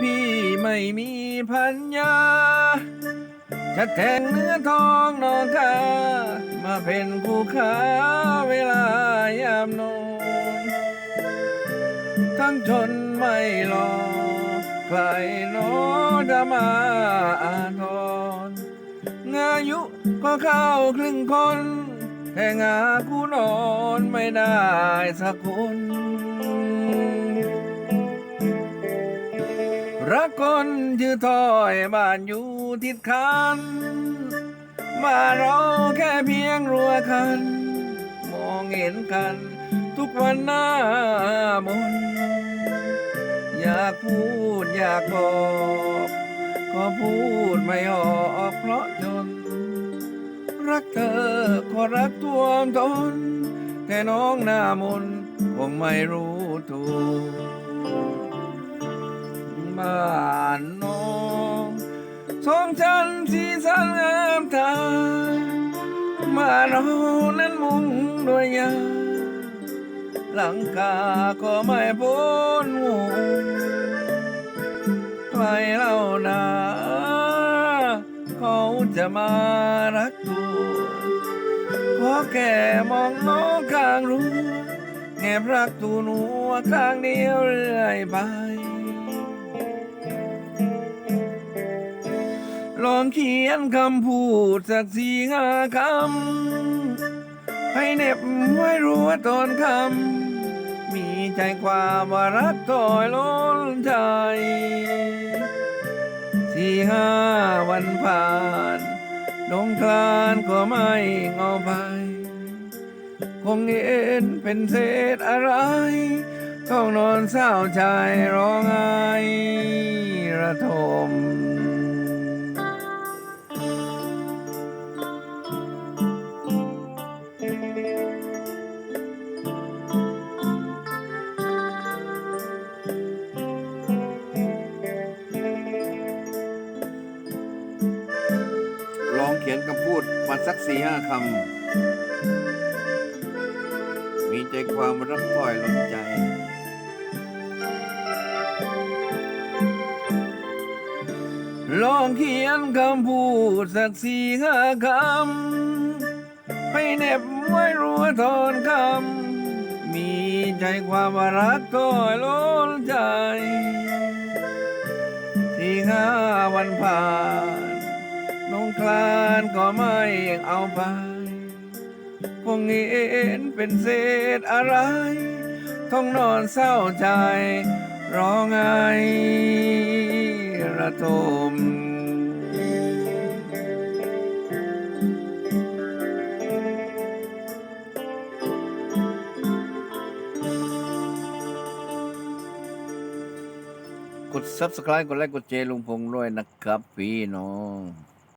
พี่ไม่มีพัญญา จะแทงเนื้อทองนองคามาเป็นคู่ค้าเวลายามนอนทั้งชนไม่รอ ใครนอจะมาอาทรงายุก็เข้าครึ่งคน แต่งาคู่นอนไม่ได้สักคน รักคนชื่อถอยบ้านอยู่ทิศคัน มาเราแค่เพียงรัวคัน มองเห็นกัน ทุกวันหน้ามนอยากพูดอยากบอก ก็พูดไม่ออกเพราะจน รักเธอก็รักท่วมทนแต่น้องหน้ามนคงไม่รู้ตัว บ้านน้องสองชั้นสีสันงามตาบ้านเรานั้นมุงด้วยยาหลังคาก็ไม่พ้นหูใครเล่านาเขาจะมารักตัวขอแค่มองน้องข้างรู้แงบรักตัวหนูข้างเดียวเรื่อยไป องเขียนคำพูดสักสี่ห้าคำ ให้เน็บไว้รู้ว่าตอนคำ มีใจความว่ารักต่อยล้นใจสี่ห้าวันผ่านดงคลานก็ไม่เงาไป คงเห็นเป็นเศษอะไรต้องนอนเศร้าใจร้องไห้ระทม เขียนคำพูดมาสักสี่ห้าคำ มีใจความรักถ้อยล้นใจ ลองเขียนคำพูดสักสี่ห้าคำให้เน็บไว้รู้ว่าทอนคำ มีใจความว่ารักต้อยล้นใจ สี่ห้าวันผ่าน นก็ไม่เอาไป คงเห็นเป็นเศษอะไร ต้องนอนเศร้าใจ ร้องไห้ระทมกด subscribe กดไลค์กดแชร์ลุงพงษ์ด้วยนะครับ พี่น้อง